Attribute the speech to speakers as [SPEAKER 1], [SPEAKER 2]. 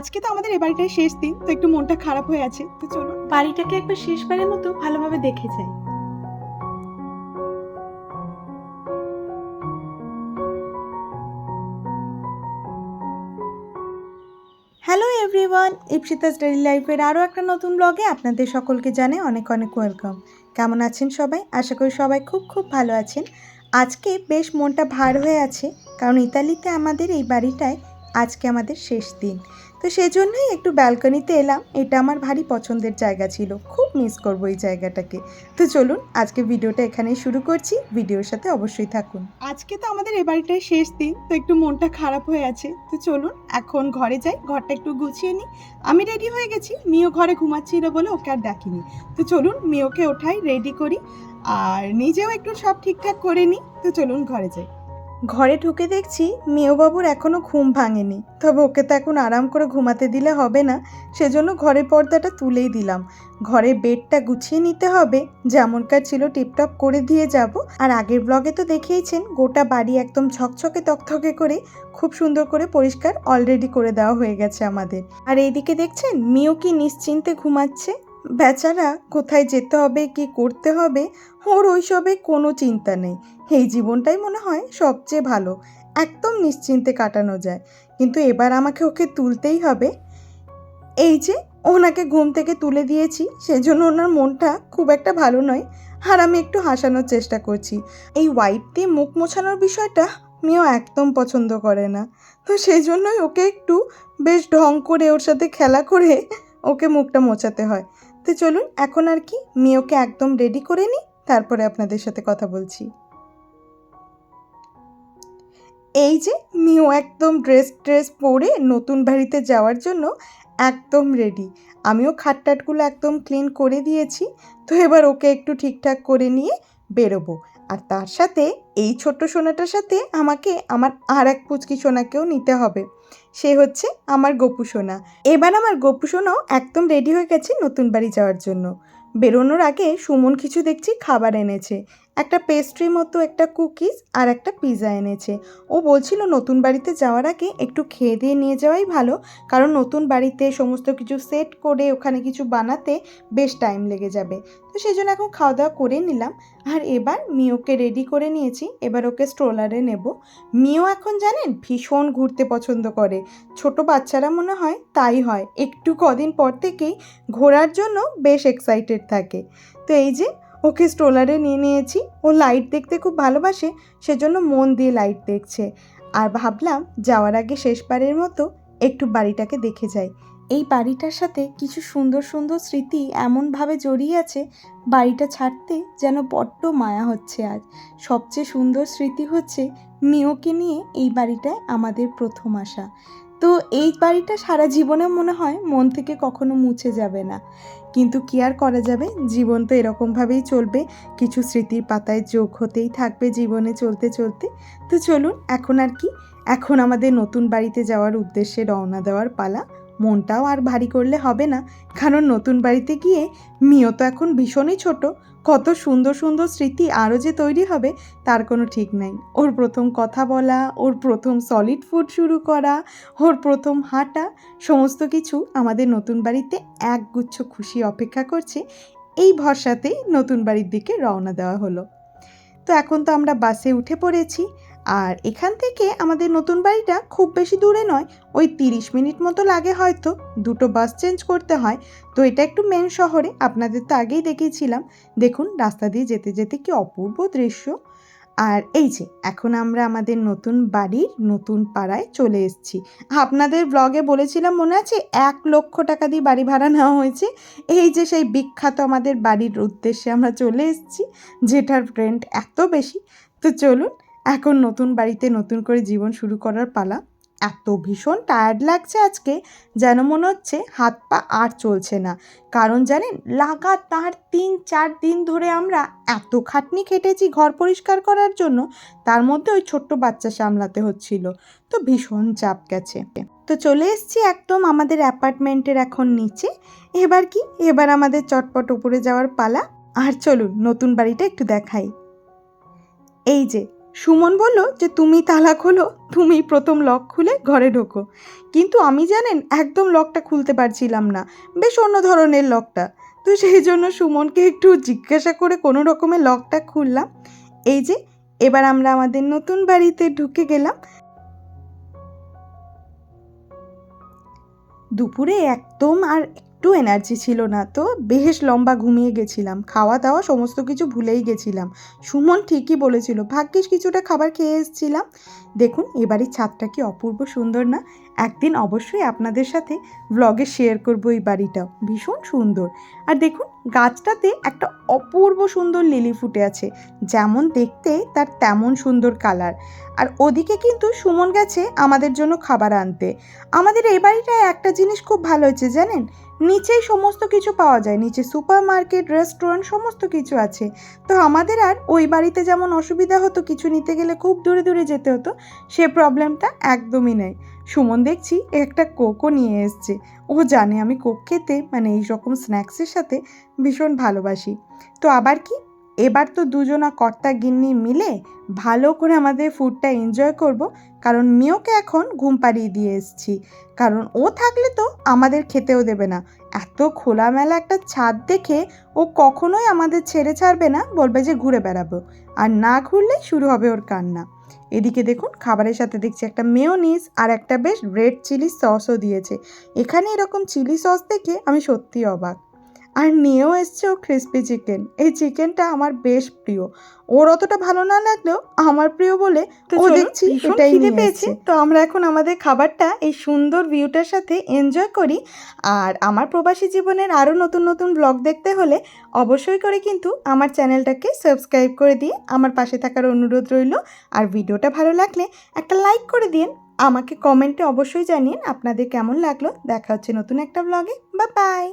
[SPEAKER 1] আজকে তো আমাদের এ বাড়িটার শেষ দিন তো একটু মনটা খারাপ হয়ে আছে তো চলো
[SPEAKER 2] বাড়িটাকে একবার শেষবারের মতো ভালোভাবে দেখে যাই। হ্যালো এভরিওয়ান ইপসিতাস ডেইলি লাইফের আরও একটা নতুন ব্লগে আপনাদের সকলকে জানে অনেক অনেক ওয়েলকাম কেমন আছেন সবাই? আশা করি সবাই খুব খুব ভালো আছেন। আজকে বেশ মনটা ভার হয়ে আছে কারণ ইতালিতে আমাদের এই বাড়িটায় আজকে আমাদের শেষ দিন। তো সেজন্যই একটু ব্যালকনিতে এলাম। এটা আমার ভারী পছন্দের জায়গা ছিল। খুব মিস করব এই জায়গাটাকে। তো চলুন আজকে ভিডিওটা এখানেই শুরু করছি। ভিডিওর সাথে অবশ্যই থাকুন।
[SPEAKER 1] আজকে তো আমাদের এ বাড়িটার শেষ দিন, তো একটু মনটা খারাপ হয়ে আছে। তো চলুন, এখন ঘরে যাই, ঘরটা একটু গুছিয়ে নিই। আমি রেডি হয়ে গেছি। মিও ঘরে ঘুমাচ্ছিল বলে ওকে আর ডাকিনি। তো চলুন, মিওকে ওঠাই রেডি করি। আর নিজেও একটু সব ঠিকঠাক করে নিই। তো চলুন, ঘরে যাই।
[SPEAKER 2] ঘরে ঢুকে দেখছি মেয়বাবুর এখনও ঘুম ভাঙেনি। তবে ওকে তো এখন আরাম করে ঘুমাতে দিলে হবে না, সেজন্য ঘরের পর্দাটা তুলেই দিলাম। ঘরের বেডটা গুছিয়ে নিতে হবে যেমনকার ছিল টিপটপ করে দিয়ে যাব। আর আগের ব্লগে তো দেখিয়েছেন, গোটা বাড়ি একদম ঝকঝকে তকথকে করে, খুব সুন্দর করে পরিষ্কার অলরেডি করে দেওয়া হয়ে গেছে আমাদের। আর এইদিকে দেখছেন মিও কি নিশ্চিন্তে ঘুমাচ্ছে? বেচারা কোথায় যেতে হবে, কি করতে হবে, ওর ওইসবে কোনো চিন্তা নেই। এই জীবনটাই মনে হয় সবচেয়ে ভালো, একদম নিশ্চিন্তে কাটানো যায়। কিন্তু এবার আমাকে ওকে তুলতেই হবে। এই যে, ওনাকে ঘুম থেকে তুলে দিয়েছি, সেজন্য ওনার মনটা খুব একটা ভালো নয়, আর আমি একটু হাসানোর চেষ্টা করছি। এই ওয়াইপ দিয়ে মুখ মোছানোর বিষয়টা মেয়েও একদম পছন্দ করে না। তো সেই জন্যই ওকে একটু বেশ ঢং করে ওর সাথে খেলা করে ওকে মুখটা মোছাতে হয়। তো চলুন, এখন আর কি? মেয়েকে একদম রেডি করে নিই, তারপরে আপনাদের সাথে কথা বলছি। এই যে, মিও একদম ড্রেস ট্রেস পরে নতুন বাড়িতে যাওয়ার জন্য একদম রেডি আমিও খাটটাটগুলো একদম ক্লিন করে দিয়েছি। তো এবার ওকে একটু ঠিকঠাক করে নিয়ে বেরোবো। আর তার সাথে, এই ছোট্ট সোনাটার সাথে আমাকে আমার আর এক পুচকি সোনাকেও নিতে হবে। সে হচ্ছে আমার গপু সোনা। এবার আমার গপু সোনাও একদম রেডি হয়ে গেছে নতুন বাড়ি যাওয়ার জন্য। বেরোনোর আগে সুমন কিছু দেখছি খাবার এনেছে। একটা পেস্ট্রি মতো একটা কুকিজ আর একটা পিৎজা এনেছে। ও বলছিল, নতুন বাড়িতে যাওয়ার আগে একটু খেয়ে দিয়ে নিয়ে যাওয়াই ভালো। কারণ নতুন বাড়িতে সমস্ত কিছু সেট করে ওখানে কিছু বানাতে বেশ টাইম লেগে যাবে। তো সেই জন্য এখন খাওয়া দাওয়া করে নিলাম। আর এবার মিওকে রেডি করে নিয়েছি। এবার ওকে স্ট্রোলারে নেব। মিও এখন জানেন ভীষণ ঘুরতে পছন্দ করে। ছোট বাচ্চারা মনে হয় তাই হয়। একটু কদিন পর থেকেই ঘোরার জন্য বেশ এক্সাইটেড থাকে। তো এই যে ওকে স্ট্রোলারে নিয়ে নিয়েছি। ও লাইট দেখতে খুব ভালোবাসে, সেজন্য মন দিয়ে লাইট দেখছে। আর ভাবলাম যাওয়ার আগে শেষবারের মতো একটু বাড়িটাকে দেখে যাই। এই বাড়িটার সাথে কিছু সুন্দর সুন্দর স্মৃতি এমনভাবে জড়িয়ে আছে, বাড়িটা ছাড়তে যেন বড্ড মায়া হচ্ছে আজ। সবচেয়ে সুন্দর স্মৃতি হচ্ছে মিওকে নিয়ে এই বাড়িটায় আমাদের প্রথম আসা। তো এই বাড়িটা সারা জীবনে মনে হয় মন থেকে কখনো মুছে যাবে না। কিন্তু কি আর করা যাবে? জীবন তো এরকমভাবেই চলবে। কিছু স্মৃতির পাতায় যোগ হতেই থাকবে জীবনে চলতে চলতে। তো চলুন, এখন আর কি? এখন আমাদের নতুন বাড়িতে যাওয়ার উদ্দেশ্যে রওনা দেওয়ার পালা। মনটাও আর ভারী করলে হবে না। কারণ নতুন বাড়িতে গিয়ে, মিও তো এখন ভীষণই ছোট, কত সুন্দর সুন্দর স্মৃতি আরও যে তৈরি হবে, তার কোনো ঠিক নাই। ওর প্রথম কথা বলা, ওর প্রথম সলিড ফুড শুরু করা, ওর প্রথম হাঁটা, সমস্ত কিছু আমাদের নতুন বাড়িতে একগুচ্ছ খুশি অপেক্ষা করছে। এই ভরসাতেই নতুন বাড়ির দিকে রওনা দেওয়া হলো। তো এখন তো আমরা বাসে উঠে পড়েছি আর এখান থেকে আমাদের নতুন বাড়িটা খুব বেশি দূরে নয়, ওই তিরিশ মিনিট মতো লাগে হয়তো, দুটো বাস চেঞ্জ করতে হয়। তো এটা একটু মেন শহরে, আপনাদের তো আগেই দেখিয়েছিলাম। দেখুন, রাস্তা দিয়ে যেতে যেতে কি অপূর্ব দৃশ্য। আর এই যে, এখন আমরা আমাদের নতুন বাড়ির নতুন পাড়ায় চলে এসেছি। আপনাদের ব্লগে বলেছিলাম, মনে আছে? এক লক্ষ টাকা দিয়ে বাড়ি ভাড়া নেওয়া হয়েছে। এই যে, সেই বিখ্যাত আমাদের বাড়ির উদ্দেশ্যে আমরা চলে এসেছি, যেটার রেন্ট এত বেশি। তো চলুন এখন নতুন বাড়িতে নতুন করে জীবন শুরু করার পালা। এত ভীষণ টায়ার্ড লাগছে আজকে, যেন মনে হচ্ছে হাত পা আর চলছে না। কারণ জানেন, লাগাতার তিন, চার দিন ধরে আমরা এত খাটনি খেটেছি ঘর পরিষ্কার করার জন্য, তার মধ্যে ওই ছোট্ট বাচ্চা সামলাতে হচ্ছিল। তো ভীষণ চাপ গেছে। তো চলে এসেছি একদম আমাদের অ্যাপার্টমেন্টের এখন নিচে। এবার কি? এবার আমাদের চটপট উপরে যাওয়ার পালা। আর চলুন, নতুন বাড়িটা একটু দেখাই। এই যে সুমন বলল যে তুমি তালা খোলো তুমি প্রথম লক খুলে ঘরে ঢোকো। কিন্তু আমি জানেন একদম লকটা খুলতে পারছিলাম না, বেশ অন্য ধরনের লকটা। তো সেই জন্য সুমনকে একটু জিজ্ঞাসা করে কোনো রকমের লকটা খুললাম। এই যে, এবার আমরা আমাদের নতুন বাড়িতে ঢুকে গেলাম। দুপুরে একদম আর একটু এনার্জি ছিল না, তো বেশ লম্বা ঘুমিয়ে গেছিলাম। খাওয়া দাওয়া সমস্ত কিছু ভুলেই গেছিলাম। সুমন ঠিকই বলেছিল, ভাগ্যিস কিছুটা খাবার খেয়ে এসেছিলাম। দেখুন এবারই ছাদটা কি অপূর্ব সুন্দর না? একদিন অবশ্যই আপনাদের সাথে ব্লগে শেয়ার করব এই বাড়িটাও ভীষণ সুন্দর। আর দেখুন, গাছটাতে একটা অপূর্ব সুন্দর লিলি ফুটে আছে। যেমন দেখতে তার তেমন সুন্দর কালার আর ওদিকে কিন্তু সুমন গেছে আমাদের জন্য খাবার আনতে। আমাদের এই বাড়িটায় একটা জিনিস খুব ভালো হয়েছে, জানেন? নিচেই সমস্ত কিছু পাওয়া যায়। নিচে সুপার মার্কেট রেস্টুরেন্ট সমস্ত কিছু আছে। তো আমাদের আর ওই বাড়িতে যেমন অসুবিধা হতো, কিছু নিতে গেলে খুব দূরে দূরে যেতে হতো, সে প্রবলেমটা একদমই নেই। সুমন দেখছি একটা কোকও নিয়ে এসছে। ও জানে আমি কোক খেতে মানে এই রকম স্ন্যাক্সের সাথে ভীষণ ভালোবাসি। তো আবার কি? এবার তো দুজনা কর্তা গিন্নি মিলে ভালো করে আমাদের ফুডটা এনজয় করব, কারণ মেয়েকে এখন ঘুম পাড়িয়ে দিয়ে এসছি। কারণ ও থাকলে তো আমাদের খেতেও দেবে না। এত খোলামেলা একটা ছাদ দেখে ও কখনোই আমাদের ছেড়ে ছাড়বে না, বলবে যে ঘুরে বেড়াবো। আর না ঘুরলে শুরু হবে ওর কান্না। এদিকে দেখুন, খাবারের সাথে দেখছি একটা মেয়োনিজ আর একটা বেশ রেড চিলি সসও দিয়েছে। এখানে এরকম চিলি সস দেখে আমি সত্যি অবাক। আর নিয়েও এসছে ও ক্রিসপি চিকেন এই চিকেনটা আমার বেশ প্রিয়। ওর অতটা ভালো না লাগলেও আমার প্রিয় বলে
[SPEAKER 1] তো
[SPEAKER 2] ও দেখছি এটাই নিয়ে
[SPEAKER 1] পেয়েছে।
[SPEAKER 2] তো আমরা এখন আমাদের খাবারটা এই সুন্দর ভিউটার সাথে এনজয় করি। আর আমার প্রবাসী জীবনের আরও নতুন নতুন ব্লগ দেখতে হলে অবশ্যই করে কিন্তু আমার চ্যানেলটাকে সাবস্ক্রাইব করে দিয়ে আমার পাশে থাকার অনুরোধ রইল। আর ভিডিওটা ভালো লাগলে একটা লাইক করে দিন। আমাকে কমেন্টে অবশ্যই জানিয়ে আপনাদের কেমন লাগল। দেখা হচ্ছে নতুন একটা ব্লগে বা বাই